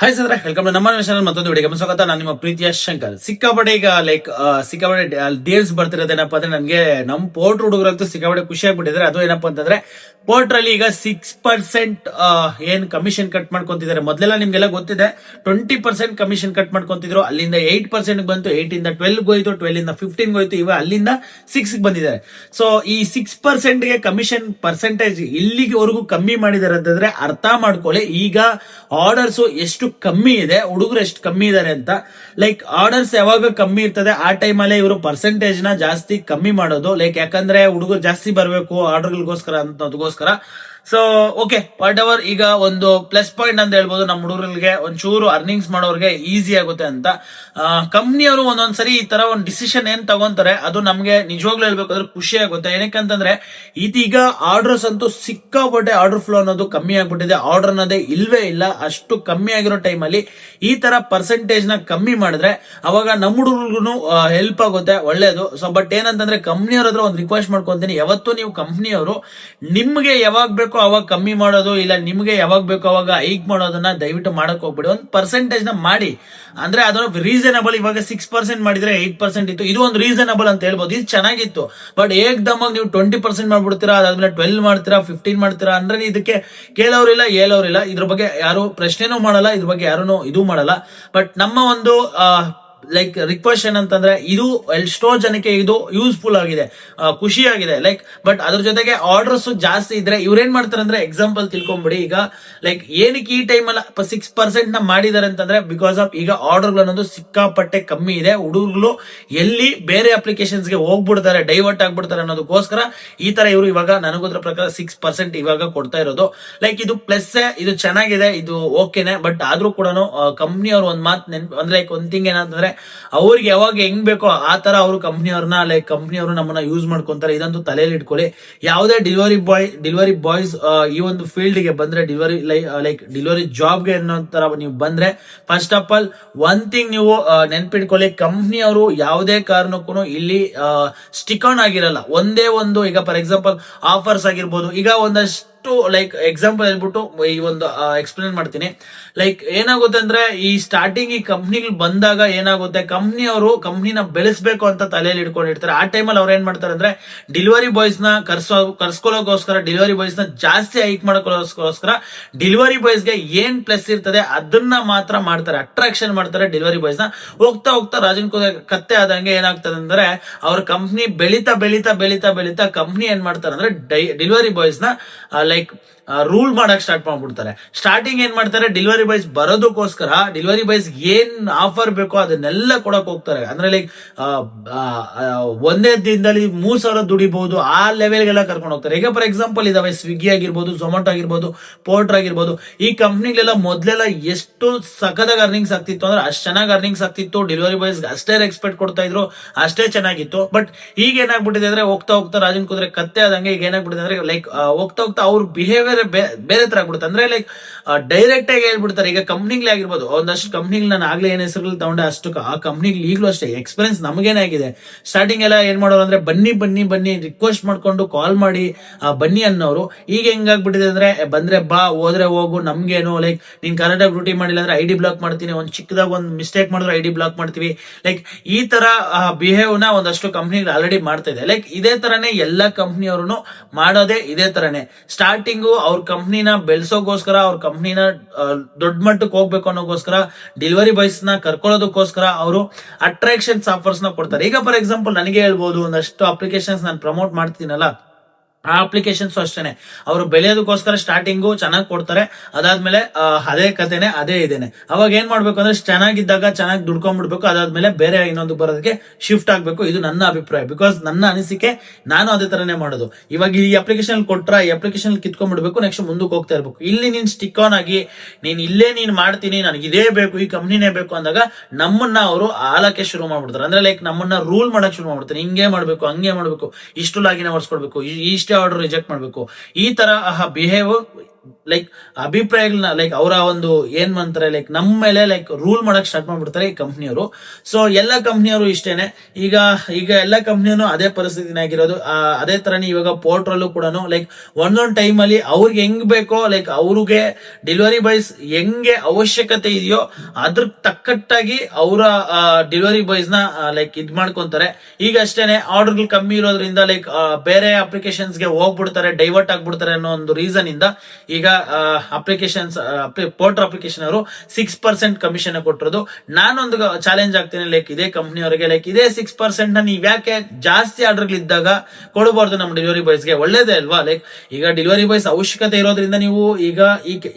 Hi sir welcome ನಮ್ಮ channel ಮತ್ತೊಂದು ವಿಡಿಯೋಗೆ ಸ್ವಾಗತ. ನಾನು ನಿಮ್ಮ ಪ್ರೀತಿಯ ಶಂಕರ್. ಸಿಕ್ಕಾಪಡೆ ಈಗ ಲೈಕ್ ಸಿಕ್ಕಾಪಡೆ ಡೇಲ್ಸ್ ಬರ್ತಿರೋದೇನಪ್ಪ ಅಂದ್ರೆ ನನಗೆ ನಮ್ಮ ಪೋರ್ಟ್ ಹುಡುಗರಂತೂ ಸಿಕ್ಕಾಪಡೆ ಖುಷಿ ಆಗ್ಬಿಟ್ಟಿದ್ದಾರೆ. ಅದು ಏನಪ್ಪ ಅಂತಂದ್ರೆ ಪೋರ್ಟ್ರಲ್ಲಿ ಈಗ ಸಿಕ್ಸ್ ಪರ್ಸೆಂಟ್ ಏನ್ ಕಮಿಷನ್ ಕಟ್ ಮಾಡ್ಕೊಂತಿದ್ದಾರೆ. ಮೊದಲೆಲ್ಲ ನಿಮ್ಗೆಲ್ಲ ಗೊತ್ತಿದೆ ಟ್ವೆಂಟಿ ಪರ್ಸೆಂಟ್ ಕಮಿಷನ್ ಕಟ್ ಮಾಡ್ಕೊಂತಿದ್ರು. ಅಲ್ಲಿಂದ ಏಟ್ ಪರ್ಸೆಂಟ್ ಬಂತು ಏಟ್ ಇಂದ ಟ್ವೆಲ್ ಹೋಯ್ತು ಟ್ವೆಲ್ ಇಂದ ಫಿಫ್ಟೀನ್ ಹೋಯ್ತು ಇವಾಗ ಅಲ್ಲಿಂದ ಸಿಕ್ಸ್ ಬಂದಿದ್ದಾರೆ. ಸೊ ಈ ಸಿಕ್ಸ್ ಪರ್ಸೆಂಟ್ಗೆ ಕಮಿಷನ್ ಪರ್ಸೆಂಟೇಜ್ ಇಲ್ಲಿಗೆವರೆಗೂ ಕಮ್ಮಿ ಮಾಡಿದ್ದಾರೆ ಅಂತಂದ್ರೆ ಅರ್ಥ ಮಾಡ್ಕೊಳ್ಳಿ. ಈಗ ಆರ್ಡರ್ಸ್ ಎಷ್ಟು ಕಮ್ಮಿ ಇದೆ, ಹುಡುಗರು ಎಷ್ಟು ಕಮ್ಮಿ ಇದ್ದಾರೆ ಅಂತ. ಲೈಕ್ ಆರ್ಡರ್ಸ್ ಯಾವಾಗ ಕಮ್ಮಿ ಇರ್ತದೆ. ಆ ಟೈಮಲ್ಲೇ ಇವರು ಪರ್ಸೆಂಟೇಜ್ನ ಜಾಸ್ತಿ ಕಮ್ಮಿ ಮಾಡೋದು. ಲೈಕ್ ಯಾಕಂದ್ರೆ ಹುಡುಗರು ಜಾಸ್ತಿ ಬರಬೇಕು ಆರ್ಡರ್ಗಳಿಗೋಸ್ಕರ ಅಂತದಕ್ಕೋಸ್ಕರ. ಸೊ ಓಕೆ ವಾಟ್ ಎವರ್ ಈಗ ಒಂದು ಪ್ಲಸ್ ಪಾಯಿಂಟ್ ಅಂತ ಹೇಳ್ಬೋದು ನಮ್ಮ ಹುಡುಗರಿಗೆ, ಒಂಚೂರು ಅರ್ನಿಂಗ್ಸ್ ಮಾಡೋರಿಗೆ ಈಸಿ ಆಗುತ್ತೆ ಅಂತ. ಕಂಪ್ನಿಯವರು ಒಂದೊಂದ್ಸರಿ ಈ ತರ ಒಂದು ಡಿಸಿಷನ್ ಏನ್ ತಗೊಂತಾರೆ, ಅದು ನಮ್ಗೆ ನಿಜವಾಗ್ಲೂ ಹೇಳ್ಬೇಕಾದ್ರೆ ಖುಷಿ ಆಗುತ್ತೆ. ಏನಕ್ಕಂತಂದ್ರೆ ಇದೀಗ ಆರ್ಡರ್ಸ್ ಅಂತೂ ಸಿಕ್ಕಾಪಟ್ಟೆ ಆರ್ಡರ್ ಫ್ಲೋ ಅನ್ನೋದು ಕಮ್ಮಿ ಆಗ್ಬಿಟ್ಟಿದೆ. ಆರ್ಡರ್ ಅನ್ನೋದೇ ಇಲ್ವೇ ಇಲ್ಲ, ಅಷ್ಟು ಕಮ್ಮಿ ಆಗಿರೋ ಟೈಮಲ್ಲಿ ಈ ತರ ಪರ್ಸೆಂಟೇಜ್ನ ಕಮ್ಮಿ ಮಾಡಿದ್ರೆ ಅವಾಗ ನಮ್ಮ ಹುಡುಗರಿಗೂ ಹೆಲ್ಪ್ ಆಗುತ್ತೆ, ಒಳ್ಳೇದು. ಸೊ ಬಟ್ ಏನಂತಂದ್ರೆ ಕಂಪ್ನಿಯವ್ರ ಹತ್ರ ಒಂದು ರಿಕ್ವೆಸ್ಟ್ ಮಾಡ್ಕೊಂತೀನಿ. ಯಾವತ್ತೂ ನೀವು ಕಂಪ್ನಿಯವರು ನಿಮ್ಗೆ ಯಾವಾಗ ಬೇಕೋ ಅವಾಗ ಕಮ್ಮಿ ಮಾಡೋದು, ಇಲ್ಲ ನಿಮ್ಗೆ ಯಾವಾಗ ಬೇಕೋ ಅವಾಗ ಹೈಕ್ ಮಾಡೋದನ್ನ ದಯವಿಟ್ಟು ಮಾಡಕ್ ಹೋಗ್ಬಿಡಿ. ಒಂದು ನ ಮಾಡಿ. ಅಂದ್ರೆ ಅದರ ರೀಸನಬಲ್ ಇವಾಗ ಸಿಕ್ಸ್ ಪರ್ಸೆಂಟ್ ಮಾಡಿದ್ರೆ ಏಟ್ ಪರ್ಸೆಂಟ್ ಇತ್ತು. ಇದು ಒಂದು ರೀಸನಬಲ್ ಅಂತ ಹೇಳ್ಬೋದು. ಇದು ಚೆನ್ನಾಗಿತ್ತು. ಬಟ್ ಏಕ್ದಮಾಗಿ ನೀವು ಟ್ವೆಂಟಿ ಪರ್ಸೆಂಟ್ ಮಾಡ್ಬಿಡ್ತೀರಾ, ಅದಾದ್ಮೇಲೆ ಟ್ವೆಲ್ ಮಾಡ್ತೀರಾ ಫಿಫ್ಟೀನ್ ಮಾಡ್ತೀರಾ, ಅಂದ್ರೆ ಇದಕ್ಕೆ ಕೇಳೋರಿಲ್ಲ ಏಳೋರಿಲ್ಲ ಇದ್ರ ಬಗ್ಗೆ ಯಾರು ಪ್ರಶ್ನೆನೂ ಮಾಡಲ್ಲ, ಇದ್ರ ಬಗ್ಗೆ ಯಾರು ಇದು ಮಾಡಲ್ಲ. ಬಟ್ ನಮ್ಮ ಒಂದು ಲೈಕ್ ರಿಕ್ವೆಸ್ಟ್ ಏನಂತಂದ್ರೆ, ಇದು ಎಷ್ಟೋ ಜನಕ್ಕೆ ಇದು ಯೂಸ್ಫುಲ್ ಆಗಿದೆ ಖುಷಿಯಾಗಿದೆ ಲೈಕ್ ಬಟ್ ಅದ್ರ ಜೊತೆಗೆ ಆರ್ಡರ್ಸ್ ಜಾಸ್ತಿ ಇದ್ರೆ ಇವ್ರೇನ್ ಮಾಡ್ತಾರೆ ಅಂದ್ರೆ ಎಕ್ಸಾಂಪಲ್ ತಿಳ್ಕೊಂಬಿಡಿ, ಈಗ ಲೈಕ್ ಏನಕ್ಕೆ ಈ ಟೈಮ್ ಅಲ್ಲ ಸಿಕ್ಸ್ ಪರ್ಸೆಂಟ್ನ ಮಾಡಿದಾರೆ ಅಂತಂದ್ರೆ ಬಿಕಾಸ್ ಆಫ್ ಈಗ ಆರ್ಡರ್ ಅನ್ನೋದು ಸಿಕ್ಕಾಪಟ್ಟೆ ಕಮ್ಮಿ ಇದೆ ಹುಡುಗರು ಎಲ್ಲಿ ಬೇರೆ ಅಪ್ಲಿಕೇಶನ್ಸ್ಗೆ ಹೋಗ್ಬಿಡ್ತಾರೆ ಡೈವರ್ಟ್ ಆಗ್ಬಿಡ್ತಾರೆ ಅನ್ನೋದಕ್ಕೋಸ್ಕರ ಈ ತರ ಇವರು ಇವಾಗ ನನಗೋದ್ರ ಪ್ರಕಾರ ಸಿಕ್ಸ್ ಪರ್ಸೆಂಟ್ ಇವಾಗ ಕೊಡ್ತಾ ಇರೋದು. ಲೈಕ್ ಇದು ಪ್ಲಸ್ ಇದು ಚೆನ್ನಾಗಿದೆ, ಇದು ಓಕೆನೆ ಬಟ್ ಆದ್ರೂ ಕೂಡ ಕಂಪ್ನಿ ಅವ್ರು ಒಂದ್ ಮಾತು ನೆನ್ಪು, ಅಂದ್ರೆ ಲೈಕ್ ಒಂದ್ ಥಿಂಗ್ ಏನಂತಂದ್ರೆ ಅವ್ರಿಗೆ ಯಾವಾಗ ಹೆಂಗ್ ಬೇಕೋ ಆ ತರ ಅವರು ಕಂಪ್ನಿಯವ್ರನ್ನ ಲೈಕ್ ಕಂಪ್ನಿಯವರು ನಮ್ಮನ್ನ ಯೂಸ್ ಮಾಡ್ಕೊಂತಾರೆ. ಇದಂತೂ ತಲೆಯಲ್ಲಿ ಇಟ್ಕೊಳ್ಳಿ. ಯಾವುದೇ ಡೆಲಿವರಿ ಬಾಯ್ ಡೆಲಿವರಿ ಬಾಯ್ಸ್ ಈ ಒಂದು ಫೀಲ್ಡ್ಗೆ ಬಂದ್ರೆ ಡೆಲಿವರಿ ಲೈಕ್ ಡೆಲಿವರಿ ಜಾಬ್ಗೆ ಅನ್ನೋ ತರ ನೀವು ಬಂದ್ರೆ first of all one thing ನೀವು ನೆನ್ಪಿಟ್ಕೊಳ್ಳಿ. ಕಂಪ್ನಿಯವರು ಯಾವುದೇ ಕಾರಣಕ್ಕೂ ಇಲ್ಲಿ ಸ್ಟಿಕ್ ಆನ್ ಆಗಿರಲ್ಲ. ಒಂದೇ ಒಂದು, ಈಗ ಫಾರ್ ಎಕ್ಸಾಂಪಲ್ ಆಫರ್ಸ್ ಆಗಿರ್ಬೋದು. ಈಗ ಒಂದಷ್ಟು ಲೈಕ್ ಎಕ್ಸಾಂಪಲ್ ಹೇಳ್ಬಿಟ್ಟು, ಈ ಒಂದು ಎಕ್ಸ್ಪ್ಲೇನ್ ಮಾಡ್ತೀನಿ. ಲೈಕ್ ಏನಾಗುತ್ತೆ ಅಂದ್ರೆ, ಈ ಸ್ಟಾರ್ಟಿಂಗ್ ಈ ಕಂಪ್ನಿಗಳು ಬಂದಾಗ ಏನಾಗುತ್ತೆ ಕಂಪ್ನಿಯವರು ಕಂಪ್ನಿನ ಬೆಳೆಸಬೇಕು ಅಂತ ತಲೆಯಲ್ಲಿ ಇಟ್ಕೊಂಡಿರ್ತಾರೆ ಆ ಟೈಮಲ್ಲಿ ಅವ್ರು ಏನ್ ಮಾಡ್ತಾರೆ ಅಂದ್ರೆ ಡೆಲಿವರಿ ಬಾಯ್ಸ್ನ ಕರ್ಸೋ, ಕರ್ಸ್ಕೊಳ್ಳೋಕೋಸ್ಕರ ಡೆಲಿವರಿ ಬಾಯ್ಸ್ನ ಜಾಸ್ತಿ ಹೈಕ್ ಮಾಡೋಕ್ಕೋಸ್ಕರ ಡೆಲಿವರಿ ಬಾಯ್ಸ್ಗೆ ಏನ್ ಪ್ಲಸ್ ಇರ್ತದೆ, ಅದನ್ನ ಮಾತ್ರ ಮಾಡ್ತಾರೆ. ಅಟ್ರಾಕ್ಷನ್ ಮಾಡ್ತಾರೆ ಡೆಲಿವರಿ ಬಾಯ್ಸ್ನ. ಹೋಗ್ತಾ ಹೋಗ್ತಾ ರಾಜನ್ ಕತ್ತೆ ಆದಂಗೆ ಏನಾಗ್ತದೆ ಅಂದ್ರೆ, ಅವ್ರ ಕಂಪ್ನಿ ಬೆಳೀತಾ ಬೆಳೀತಾ ಬೆಳೀತಾ ಬೆಳೀತಾ ಕಂಪ್ನಿ ಏನ್ ಮಾಡ್ತಾರೆ ಅಂದ್ರೆ ಡೆಲಿವರಿ ಬಾಯ್ಸ್ನ ಲೈಕ್ ರೂಲ್ ಮಾಡಕ್ ಸ್ಟಾರ್ಟ್ ಮಾಡ್ಬಿಡ್ತಾರೆ. ಸ್ಟಾರ್ಟಿಂಗ್ ಏನ್ ಮಾಡ್ತಾರೆ? ಡೆಲಿವರಿ ಬಾಯ್ಸ್ ಬರೋದಕ್ಕೋಸ್ಕರ ಡೆಲಿವರಿ ಬಾಯ್ಸ್ ಏನ್ ಆಫರ್ ಬೇಕೋ ಅದನ್ನೆಲ್ಲ ಕೊಡಕ್ ಹೋಗ್ತಾರೆ. ಅಂದ್ರೆ ಲೈಕ್ ಒಂದೇ ದಿನದಲ್ಲಿ ಮೂರ್ ಸಾವಿರ ದುಡಿಬಹುದು, ಆ ಲೆವೆಲ್ಗೆಲ್ಲ ಕರ್ಕೊಂಡು ಹೋಗ್ತಾರೆ. ಈಗ ಫಾರ್ ಎಕ್ಸಾಂಪಲ್ ಇದಾವೆ ಸ್ವಿಗ್ಗಿ ಆಗಿರ್ಬೋದು ಝೊಮ್ಯಾಟೊ ಆಗಿರ್ಬೋದು ಪೋರ್ಟರ್ ಆಗಿರ್ಬೋದು. ಈ ಕಂಪ್ನಿಗಳೆಲ್ಲ ಮೊದ್ಲೆಲ್ಲ ಎಷ್ಟು ಸಖದಾಗ ಅರ್ನಿಂಗ್ಸ್ ಆಗ್ತಿತ್ತು ಅಂದ್ರೆ ಅಷ್ಟು ಚೆನ್ನಾಗಿ ಅರ್ನಿಂಗ್ಸ್ ಆಗ್ತಿತ್ತು. ಡೆಲಿವರಿ ಬಾಯ್ಸ್ ಅಷ್ಟೇ ರೆಸ್ಪೆಕ್ಟ್ ಕೊಡ್ತಾ ಇದ್ರು, ಅಷ್ಟೇ ಚೆನ್ನಾಗಿತ್ತು. ಬಟ್ ಈಗ ಏನಾಗ್ಬಿಟ್ಟಿದೆ ಅಂದ್ರೆ ಹೋಗ್ತಾ ಹೋಗ್ತಾ ರಾಜನ್ ಕುದುರೆ ಕತ್ತೆ ಆದಂಗೆ ಈಗ ಏನಾಗ್ಬಿಟ್ಟಿದೆ ಅಂದ್ರೆ ಲೈಕ್ ಹೋಗ್ತಾ ಹೋಗ್ತಾ ಅವ್ರ ಬಿಹೇವಿಯರ್ ಬೇರೆ ತರ ಆಗ್ಬಿಡುತ್ತೆ. ಅಂದ್ರೆ ಲೈಕ್ ಡೈರೆಕ್ಟ್ ಆಗಿ ಹೇಳ್ಬಿಡ್ತಾರೆ. ಈಗ ಕಂಪ್ನಿಗಳೇ ಆಗಿರ್ಬೋದು. ಒಂದಷ್ಟು ಕಂಪ್ನಿಗಳು ನಾನು ಆಗ್ಲೇ ಏನ್ ಹೆಸರುಗಳು ತಗೊಂಡೆ ಅಷ್ಟು ಆ ಕಂಪ್ನಿಗಳು ಈಗಲೂ ಅಷ್ಟೇ. ಎಕ್ಸ್ಪೀರಿಯನ್ಸ್ ನಮಗೇನಾಗಿದೆ ಸ್ಟಾರ್ಟಿಂಗ್ ಎಲ್ಲ ಏನ್ ಮಾಡೋರು ಅಂದ್ರೆ ಬನ್ನಿ ಬನ್ನಿ ಬನ್ನಿ ರಿಕ್ವೆಸ್ಟ್ ಮಾಡ್ಕೊಂಡು ಕಾಲ್ ಮಾಡಿ ಬನ್ನಿ ಅನ್ನೋರು. ಈಗ ಹೆಂಗಾಗ್ಬಿಟ್ಟಿದೆ ಅಂದ್ರೆ ಬಂದ್ರೆ ಬಾ, ಹೋದ್ರೆ ಹೋಗು, ನಮ್ಗೇನು ಲೈಕ್ ನೀನ್ ಕರೆಕ್ಟಾಗಿ ಡ್ಯೂಟಿ ಮಾಡಿಲ್ಲ ಅಂದ್ರೆ ಐ ಡಿ ಬ್ಲಾಕ್ ಮಾಡ್ತೀನಿ. ಒಂದ್ ಚಿಕ್ಕದಾಗ ಒಂದ್ ಮಿಸ್ಟೇಕ್ ಮಾಡಿದ್ರೆ ಐ ಡಿ ಬ್ಲಾಕ್ ಮಾಡ್ತೀವಿ. ಲೈಕ್ ಈ ತರ ಬಿಹೇವ್ನ ಒಂದಷ್ಟು ಕಂಪ್ನಿಗಳು ಆಲ್ರೆಡಿ ಮಾಡ್ತಾ ಇದೆ. ಲೈಕ್ ಇದೇ ತರನೇ ಎಲ್ಲ ಕಂಪ್ನಿಯವರು ಮಾಡೋದೇ ಇದೇ ತರನೇ. ಸ್ಟಾರ್ಟಿಂಗು ಅವ್ರ ಕಂಪ್ನಿನ ಬೆಳೆಸೋಕೋಸ್ಕರ ಅವ್ರ ಕಂಪ್ನಿನ ದೊಡ್ಡ ಮಟ್ಟಕ್ಕೆ ಹೋಗ್ಬೇಕು ಅನ್ನೋಗೋಸ್ಕರ ಡೆಲಿವರಿ ಬಾಯ್ಸ್ನ ಕರ್ಕೊಳ್ಳೋದಕ್ಕೋಸ್ಕರ ಅವರು ಅಟ್ರಾಕ್ಷನ್ಸ್ ಆಫರ್ಸ್ನ ಕೊಡ್ತಾರೆ. ಈಗ ಫಾರ್ ಎಕ್ಸಾಂಪಲ್ ನನಗೆ ಹೇಳ್ಬೋದು, ಒಂದಷ್ಟು ಅಪ್ಲಿಕೇಶನ್ಸ್ ನಾನು ಪ್ರಮೋಟ್ ಮಾಡ್ತೀನಲ್ಲ. ಆ ಅಪ್ಲಿಕೇಶನ್ಸ್ ಅಷ್ಟೇನೆ. ಅವರು ಬೆಳೆಯೋದಕ್ಕೋಸ್ಕರ ಸ್ಟಾರ್ಟಿಂಗು ಚೆನ್ನಾಗಿ ಕೊಡ್ತಾರೆ. ಅದಾದ್ಮೇಲೆ ಅದೇ ಕಥೆನೆ ಅದೇ ಇದೇನೆ. ಅವಾಗ ಏನ್ ಮಾಡ್ಬೇಕು ಅಂದ್ರೆ, ಚೆನ್ನಾಗಿದ್ದಾಗ ಚೆನ್ನಾಗಿ ದುಡ್ಕೊಂಡ್ಬಿಡ್ಬೇಕು. ಅದಾದ್ಮೇಲೆ ಬೇರೆ ಇನ್ನೊಂದು ಬರೋದಕ್ಕೆ ಶಿಫ್ಟ್ ಆಗ್ಬೇಕು. ಇದು ನನ್ನ ಅಭಿಪ್ರಾಯ. ಬಿಕಾಸ್ ನನ್ನ ಅನಿಸಿಕೆ ನಾನು ಅದೇ ತರನೇ ಮಾಡೋದು. ಇವಾಗ ಈ ಅಪ್ಲಿಕೇಶನ್ ಕೊಟ್ರ, ಈ ಅಪ್ಲಿಕೇಶನ್ ಕಿತ್ಕೊಂಡ್ಬಿಡ್ಬೇಕು. ನೆಕ್ಸ್ಟ್ ಮುಂದಕ್ಕೆ ಹೋಗ್ತಾ ಇರ್ಬೇಕು. ಇಲ್ಲಿ ನೀನ್ ಸ್ಟಿಕ್ ಆನ್ ಆಗಿ, ನೀನ್ ಇಲ್ಲೇ ನೀನ್ ಮಾಡ್ತೀನಿ, ನನಗೆ ಇದೇ ಬೇಕು, ಈ ಕಂಪ್ನಿನೇ ಬೇಕು ಅಂದಾಗ ನಮ್ಮನ್ನ ಅವರು ಆಲಕ್ಕೆ ಶುರು ಮಾಡ್ಬಿಡ್ತಾರೆ. ಅಂದ್ರೆ ಲೈಕ್ ನಮ್ಮನ್ನ ರೂಲ್ ಮಾಡಕ್ ಶುರು ಮಾಡ್ಬಿಡ್ತಾರೆ. ಹಿಂಗೆ ಮಾಡ್ಬೇಕು, ಹಂಗೆ ಮಾಡ್ಬೇಕು. ಇಷ್ಟು ಲಾಗಿನ ಹೊಡ್ಸ್ಕೊಡ್ಬೇಕು ಇಷ್ಟೇ ಆರ್ಡರ್ ರಿಜೆಕ್ಟ್ ಮಾಡಬೇಕು. ಈ ತರ ಬಿಹೇವ್ ಲೈಕ್ ಅಭಿಪ್ರಾಯಗಳನ್ನ ಲೈಕ್ ಅವರ ಒಂದು ಏನ್ ಮಾಡ್ತಾರೆ ಲೈಕ್ ನಮ್ಮ ಮೇಲೆ ಲೈಕ್ ರೂಲ್ ಮಾಡಕ್ ಸ್ಟಾರ್ಟ್ ಮಾಡ್ಬಿಡ್ತಾರೆ ಈ ಕಂಪ್ನಿಯವರು ಸೊ ಎಲ್ಲ ಕಂಪ್ನಿಯವರು ಇಷ್ಟೇನೆ. ಈಗ ಈಗ ಎಲ್ಲ ಕಂಪ್ನಿಯೂ ಅದೇ ಪರಿಸ್ಥಿತಿನಾಗಿರೋದು ಅದೇ ತರನೇ ಇವಾಗ ಪೋರ್ಟ್ರಲ್ಲೂ ಕೂಡ ಲೈಕ್ ಒಂದೊಂದು ಟೈಮ್ ಅಲ್ಲಿ ಅವ್ರಿಗೆ ಹೆಂಗ್ ಬೇಕೋ ಲೈಕ್ ಅವ್ರಿಗೆ ಡೆಲಿವರಿ ಬಾಯ್ಸ್ ಹೆಂಗೆ ಅವಶ್ಯಕತೆ ಇದೆಯೋ, ಅದ್ರ ತಕ್ಕಟ್ಟಾಗಿ ಅವರ ಡೆಲಿವರಿ ಬಾಯ್ಸ್ನ ಲೈಕ್ ಇದ್ ಮಾಡ್ಕೊಂತಾರೆ. ಈಗ ಅಷ್ಟೇನೆ ಆರ್ಡರ್ಗಳು ಕಮ್ಮಿ ಇರೋದ್ರಿಂದ ಲೈಕ್ ಬೇರೆ ಅಪ್ಲಿಕೇಶನ್ಸ್ಗೆ ಹೋಗ್ಬಿಡ್ತಾರೆ ಡೈವರ್ಟ್ ಆಗ್ಬಿಡ್ತಾರೆ ಅನ್ನೋ ಒಂದು ರೀಸನ್ ಇಂದ ಈಗ ಅಪ್ಲಿಕೇಶನ್ಸ್ ಪೋರ್ಟರ್ ಅಪ್ಲಿಕೇಶನ್ ಅವರು ಸಿಕ್ಸ್ ಪರ್ಸೆಂಟ್ ಕಮಿಷನ್ ಕೊಟ್ಟಿರೋದು. ನಾನೊಂದು ಚಾಲೆಂಜ್ ಆಗ್ತೇನೆ ಲೈಕ್ ಇದೇ ಕಂಪ್ನಿ ಅವರಿಗೆ ಲೈಕ್ ಇದೇ ಸಿಕ್ಸ್ ಪರ್ಸೆಂಟ್ ನೀವ್ ಯಾಕೆ ಜಾಸ್ತಿ ಆರ್ಡರ್ ಇದ್ದಾಗ ಕೊಡಬಾರ್ದು ನಮ್ಮ ಡೆಲಿವರಿ ಬಾಯ್ಸ್ಗೆ? ಒಳ್ಳೇದೇ ಅಲ್ವಾ? ಲೈಕ್ ಈಗ ಡೆಲಿವರಿ ಬಾಯ್ಸ್ ಅವಶ್ಯಕತೆ ಇರೋದ್ರಿಂದ ನೀವು ಈಗ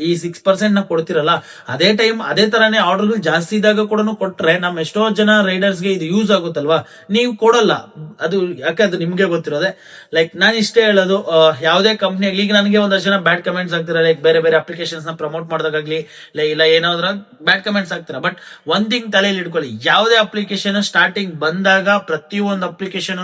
ಈ ಸಿಕ್ಸ್ ಪರ್ಸೆಂಟ್ನ ಕೊಡ್ತಿರಲ್ಲ, ಅದೇ ಟೈಮ್ ಅದೇ ತರಾನೇ ಆರ್ಡರ್ಗಳು ಜಾಸ್ತಿ ಇದ್ದಾಗ ಕೂಡ ಕೊಟ್ರೆ ನಮ್ಮ ಎಷ್ಟೋ ಜನ ರೈಡರ್ಸ್ಗೆ ಇದು ಯೂಸ್ ಆಗುತ್ತಲ್ವಾ? ನೀವು ಕೊಡಲ್ಲ. ಅದು ಯಾಕೆ ಅದು ನಿಮ್ಗೆ ಗೊತ್ತಿರೋದೆ? ಲೈಕ್ ನಾನು ಇಷ್ಟೇ ಹೇಳೋದು ಯಾವುದೇ ಕಂಪ್ನಿ ಈಗ ನನಗೆ ಒಂದಷ್ಟು ಜನ ಬ್ಯಾಡ್ ಕಮೆಂಟ್ಸ್ ಆಗ್ತಾರೆ ಲೈಕ್ ಬೇರೆ ಬೇರೆ ಅಪ್ಲಿಕೇಶನ್ಸ್ನ ಪ್ರಮೋಟ್ ಮಾಡಿದಾಗ್ಲಿ ಇಲ್ಲ ಏನಾದ್ರೂ ಬ್ಯಾಡ್ ಕಮೆಂಟ್ಸ್ ಆಗ್ತಾರೆ ಬಟ್ ಒಂದ್ ಥಿಂಗ್ ತಲೆಯಲ್ಲಿ ಇಟ್ಕೊಳ್ಳಿ, ಯಾವುದೇ ಅಪ್ಲಿಕೇಶನ್ ಸ್ಟಾರ್ಟಿಂಗ್ ಬಂದಾಗ ಪ್ರತಿಯೊಂದು ಅಪ್ಲಿಕೇಶನ್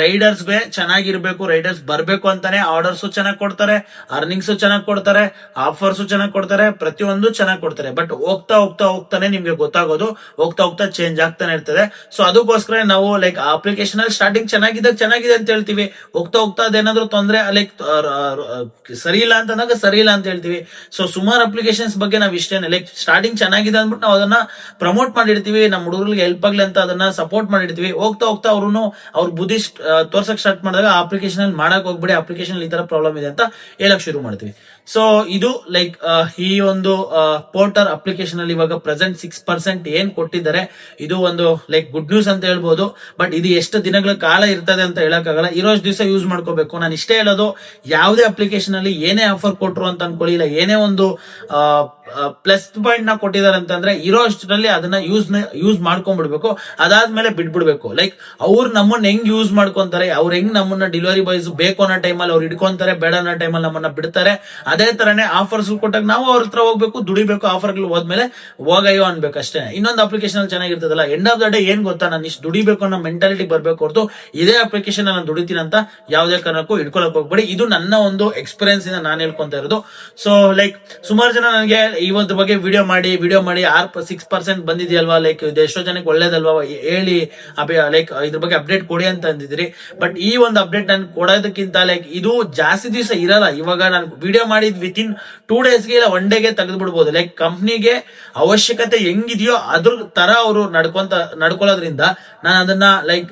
ರೈಡರ್ಸ್ಗೆ ಚೆನ್ನಾಗಿರ್ಬೇಕು ರೈಡರ್ಸ್ ಬರಬೇಕು ಅಂತಾನೆ ಆರ್ಡರ್ಸ್ ಚೆನ್ನಾಗಿ ಕೊಡ್ತಾರೆ ಅರ್ನಿಂಗ್ಸ್ ಚೆನ್ನಾಗಿ ಕೊಡ್ತಾರೆ ಆಫರ್ಸ್ ಚೆನ್ನಾಗಿ ಕೊಡ್ತಾರೆ, ಪ್ರತಿಯೊಂದು ಚೆನ್ನಾಗಿ ಕೊಡ್ತಾರೆ. ಬಟ್ ಹೋಗ್ತಾ ಹೋಗ್ತಾ ಹೋಗ್ತಾನೆ ನಿಮ್ಗೆ ಗೊತ್ತಾಗೋದು, ಹೋಗ್ತಾ ಹೋಗ್ತಾ ಚೇಂಜ್ ಆಗ್ತಾನೆ ಇರ್ತದೆ. ಸೊ ಅದಕ್ಕೋಸ್ಕರ ನಾವು ಲೈಕ್ ಅಪ್ಲಿಕೇಶನ್ ಅಲ್ಲಿ ಸ್ಟಾರ್ಟಿಂಗ್ ಚೆನ್ನಾಗಿದೆ ಚೆನ್ನಾಗಿದೆ ಅಂತ ಹೇಳ್ತೀವಿ. ಹೋಗ್ತಾ ಹೋಗ್ತಾ ಅದೇನಾದ್ರೂ ತೊಂದರೆ ಲೈಕ್ ಸರಿ ಇಲ್ಲ ಅಂತಂದಾಗ ಸರಿ ಇಲ್ಲ ಅಂತ ಹೇಳ್ತೀವಿ. ಸೊ ಸುಮಾರು ಅಪ್ಲಿಕೇಶನ್ಸ್ ಬಗ್ಗೆ ನಾವು ಇಷ್ಟೇನೆ. ಲೈಕ್ ಸ್ಟಾರ್ಟಿಂಗ್ ಚೆನ್ನಾಗಿದೆ ಅಂದ್ಬಿಟ್ಟು ನಾವು ಅದನ್ನ ಪ್ರಮೋಟ್ ಮಾಡಿರ್ತೀವಿ. ನಮ್ಮ ಹುಡುಗರಿಗೆ ಹೆಲ್ಪ್ ಆಗ್ಲಿ ಅಂತ ಅದನ್ನ ಸಪೋರ್ಟ್ ಮಾಡಿರ್ತೀವಿ. ಹೋಗ್ತಾ ಹೋಗ್ತಾ ಅವ್ರು ಅವ್ರ ಬುದ್ಧಿ ತೋರ್ಸಕ್ ಸ್ಟಾರ್ಟ್ ಮಾಡಿದಾಗ ಅಪ್ಲಿಕೇಶನ್ ಅಲ್ಲಿ ಮಾಡಕ್ ಹೋಗ್ಬಿಡಿ. ಅಪ್ಲಿಕೇಶನ್ ಈ ತರ ಪ್ರಾಬ್ಲಮ್ ಇದೆ ಅಂತ ಹೇಳಕ್ ಶುರು ಮಾಡ್ತೀವಿ. ಸೊ ಇದು ಲೈಕ್ ಈ ಒಂದು ಪೋರ್ಟರ್ ಅಪ್ಲಿಕೇಶನ್ ಅಲ್ಲಿ ಇವಾಗ ಪ್ರೆಸೆಂಟ್ ಸಿಕ್ಸ್ ಪರ್ಸೆಂಟ್ ಏನ್ ಕೊಟ್ಟಿದ್ದಾರೆ, ಇದು ಒಂದು ಲೈಕ್ ಗುಡ್ ನ್ಯೂಸ್ ಅಂತ ಹೇಳ್ಬೋದು. ಬಟ್ ಇದು ಎಷ್ಟು ದಿನಗಳ ಕಾಲ ಇರ್ತದೆ ಅಂತ ಹೇಳಕ್ಕಾಗಲ್ಲ ಇರೋಷ್ಟು ದಿವಸ ಯೂಸ್ ಮಾಡ್ಕೋಬೇಕು. ನಾನು ಇಷ್ಟೇ ಹೇಳೋದು, ಯಾವುದೇ ಅಪ್ಲಿಕೇಶನ್ ಅಲ್ಲಿ ಏನೇ ಆಫರ್ ಕೊಟ್ರು ಅಂತ ಅನ್ಕೊಳ್ಳಿ ಇಲ್ಲ ಏನೇ ಒಂದು ಪ್ಲಸ್ ಪಾಯಿಂಟ್ನ ಕೊಟ್ಟಿದ್ದಾರೆ ಅಂತಂದ್ರೆ ಇರೋ ಅಷ್ಟರಲ್ಲಿ ಅದನ್ನ ಯೂಸ್ ಯೂಸ್ ಮಾಡ್ಕೊಂಡ್ಬಿಡ್ಬೇಕು. ಅದಾದ್ಮೇಲೆ ಬಿಟ್ಬಿಡ್ಬೇಕು. ಲೈಕ್ ಅವ್ರು ನಮ್ಮನ್ನ ಹೆಂಗ್ ಯೂಸ್ ಮಾಡ್ಕೊಂತಾರೆ, ಅವ್ರು ಹೆಂಗ್ ನಮ್ಮನ್ನ ಡೆಲಿವರಿ ಬಾಯ್ಸ್ ಬೇಕು ಅನ್ನೋ ಟೈಮಲ್ಲಿ ಅವ್ರು ಹಿಡ್ಕೊಂತಾರೆ, ಬೇಡ ಅನ್ನೋ ಟೈಮಲ್ಲಿ ನಮ್ಮನ್ನ ಬಿಡ್ತಾರೆ. ಅದೇ ತರನೇ ಆಫರ್ಸ್ ಕೊಟ್ಟಾಗ ನಾವು ಅವ್ರ ಹತ್ರ ಹೋಗ್ಬೇಕು, ದುಡಿಬೇಕು ಆಫರ್ಗಳು ಹೋದ್ಮೇಲೆ ಹೋಗಯ್ಯೋ ಅನ್ಬೇಕು ಅಷ್ಟೇ. ಇನ್ನೊಂದು ಅಪ್ಲಿಕೇಶನ್ ಅಲ್ಲಿ ಚೆನ್ನಾಗಿರ್ತದಲ್ಲ ಎಂಡ್ ಆಫ್ ದ ಡೇ ಏನ್ ಗೊತ್ತಾ? ನಾನು ಇಷ್ಟು ದುಡಿಬೇಕು ಅನ್ನೋ ಮೆಂಟಾಲಿಟಿ ಬರ್ಬೇಕು ಹೊರತು ಇದೇ ಅಪ್ಲಿಕೇಶನ್ ನಾನು ದುಡಿತೀನಿ ಅಂತ ಯಾವುದೇ ಕಾರಣಕ್ಕೂ ಇಟ್ಕೊಳಕ್ ಹೋಗ್ಬೇಡಿ. ಇದು ನನ್ನ ಒಂದು ಎಕ್ಸ್ಪೀರಿಯನ್ಸ್ ಇಂದ ನಾನು ಹೇಳ್ಕೊಂತ ಇರೋದು. ಸೊ ಲೈಕ್ ಸುಮಾರು ಜನ ನನಗೆ ಇವತ್ತು ಬಗ್ಗೆ ವಿಡಿಯೋ ಮಾಡಿ ವಿಡಿಯೋ ಮಾಡಿ, ಆರ್ ಸಿಕ್ಸ್ ಪರ್ಸೆಂಟ್ ಬಂದಿದೆಯಲ್ವಾ? ಲೈಕ್ ಇದು ಎಷ್ಟೋ ಜನಕ್ಕೆ ಒಳ್ಳೇದಲ್ವಾ? ಹೇಳಿ ಲೈಕ್ ಇದ್ರ ಬಗ್ಗೆ ಅಪ್ಡೇಟ್ ಕೊಡಿ ಅಂತ ಅಂದಿದ್ರಿ. ಬಟ್ ಈ ಒಂದು ಅಪ್ಡೇಟ್ ನಾನು ಕೊಡೋದಕ್ಕಿಂತ ಲೈಕ್ ಇದು ಜಾಸ್ತಿ ದಿವಸ ಇರಲ್ಲ. ಇವಾಗ ನಾನು ವಿಡಿಯೋ ಮಾಡಿದ್ ವಿತ್ ಇನ್ ಟೂ ಡೇಸ್ಗೆ ಇಲ್ಲ ಒನ್ ಡೇಗೆ ತೆಗೆದು ಬಿಡ್ಬೋದು ಲೈಕ್ ಕಂಪ್ನಿಗೆ ಅವಶ್ಯಕತೆ ಹೆಂಗಿದೆಯೋ ಅದ್ರ ತರ ಅವರು ನಡ್ಕೊಂತ, ನಡ್ಕೊಳ್ಳೋದ್ರಿಂದ ನಾನು ಅದನ್ನ ಲೈಕ್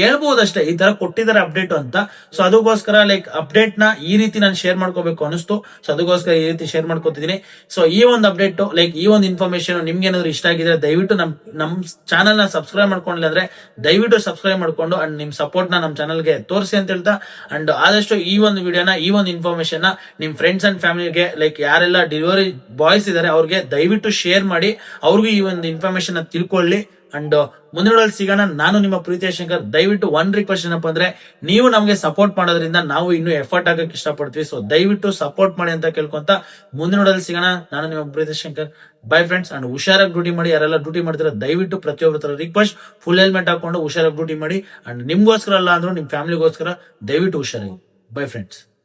ಹೇಳ್ಬೋದು ಅಷ್ಟೇ. ಈ ತರ ಕೊಟ್ಟಿದ್ದಾರೆ ಅಪ್ಡೇಟ್ ಅಂತ. ಸೊ ಅದಕ್ಕೋಸ್ಕರ ಲೈಕ್ ಅಪ್ಡೇಟ್ನ ಈ ರೀತಿ ನಾನು ಶೇರ್ ಮಾಡ್ಕೋಬೇಕು ಅನಿಸ್ತು ಸೊ ಅದಕ್ಕೋಸ್ಕರ ಈ ರೀತಿ ಶೇರ್ ಮಾಡ್ಕೋತಿದ್ದೀನಿ. ಸೊ ಈ ಒಂದು ಅಪ್ಡೇಟ್ ಲೈಕ್ ಈ ಒಂದು ಇನ್ಫಾರ್ಮೇಶನ್ ನಿಮ್ಗೆ ಏನಾದ್ರು ಇಷ್ಟ ಆಗಿದ್ರೆ ದಯವಿಟ್ಟು ನಮ್ ನಮ್ ಚಾನಲ್ನ ಸಬ್ಸ್ಕ್ರೈಬ್ ಮಾಡ್ಕೊಂಡಿಲ್ಲ ಅಂದ್ರೆ ದಯವಿಟ್ಟು ಸಬ್ಸ್ಕ್ರೈಬ್ ಮಾಡ್ಕೊಂಡು ಅಂಡ್ ನಿಮ್ ಸಪೋರ್ಟ್ನ ನಮ್ ಚಾನಲ್ಗೆ ತೋರಿಸಿ ಅಂತ ಹೇಳ್ತಾ. ಅಂಡ್ ಆದಷ್ಟು ಈ ಒಂದು ವಿಡಿಯೋನ ಈ ಒಂದು ಇನ್ಫಾರ್ಮೇಶನ್ನ ನಿಮ್ ಫ್ರೆಂಡ್ಸ್ ಅಂಡ್ ಫ್ಯಾಮಿಲಿಗೆ ಲೈಕ್ ಯಾರೆಲ್ಲ ಡೆಲಿವರಿ ಬಾಯ್ಸ್ ಇದಾರೆ, ಅವ್ರಿಗೆ ದಯವಿಟ್ಟು ಶೇರ್ ಮಾಡಿ. ಅವ್ರಿಗೂ ಈ ಒಂದು ಇನ್ಫಾರ್ಮೇಶನ್ ತಿಳ್ಕೊಳ್ಳಿ. ಅಂಡ್ ಮುಂದಿನ ನೋಡಲ್ ಸಿಗೋಣ. ನಾನು ನಿಮ್ಮ ಪ್ರೀತಿಯ ಶಂಕರ್. ದಯವಿಟ್ಟು ಒನ್ ರಿಕ್ವೆಸ್ಟ್ ಏನಪ್ಪ ಅಂದ್ರೆ, ನೀವು ನಮಗೆ ಸಪೋರ್ಟ್ ಮಾಡೋದ್ರಿಂದ ನಾವು ಇನ್ನೂ ಎಫರ್ಟ್ ಆಗಕ್ಕೆ ಇಷ್ಟಪಡ್ತೀವಿ. ಸೊ ದಯವಿಟ್ಟು ಸಪೋರ್ಟ್ ಮಾಡಿ ಅಂತ ಕೇಳ್ಕೊಂತ ಮುಂದಿನ ಸಿಗೋಣ. ನಾನು ನಿಮ್ಮ ಪ್ರೀತಿ ಶಂಕರ್. ಬೈ ಫ್ರೆಂಡ್ಸ್ ಅಂಡ್ ಹುಷಾರಾಗಿ ಡ್ಯೂಟಿ ಮಾಡಿ. ಯಾರೆಲ್ಲ ಡ್ಯೂಟಿ ಮಾಡ್ತಾರೆ, ದಯವಿಟ್ಟು ಪ್ರತಿಯೊಬ್ಬರ ತರ ರಿಕ್ವೆಸ್ಟ್ ಫುಲ್ ಹೆಲ್ಮೆಟ್ ಹಾಕೊಂಡು ಹುಷಾರಾಗಿ ಡ್ಯೂಟಿ ಮಾಡಿ. ಅಂಡ್ ನಿಮ್ಗೋಸ್ಕರ ಅಲ್ಲ ಅಂದ್ರೂ, ನಿಮ್ ಫ್ಯಾಮಿಲಿಗೋಸ್ಕರ ದಯವಿಟ್ಟು ಹುಷಾರಾಗಿ. By friends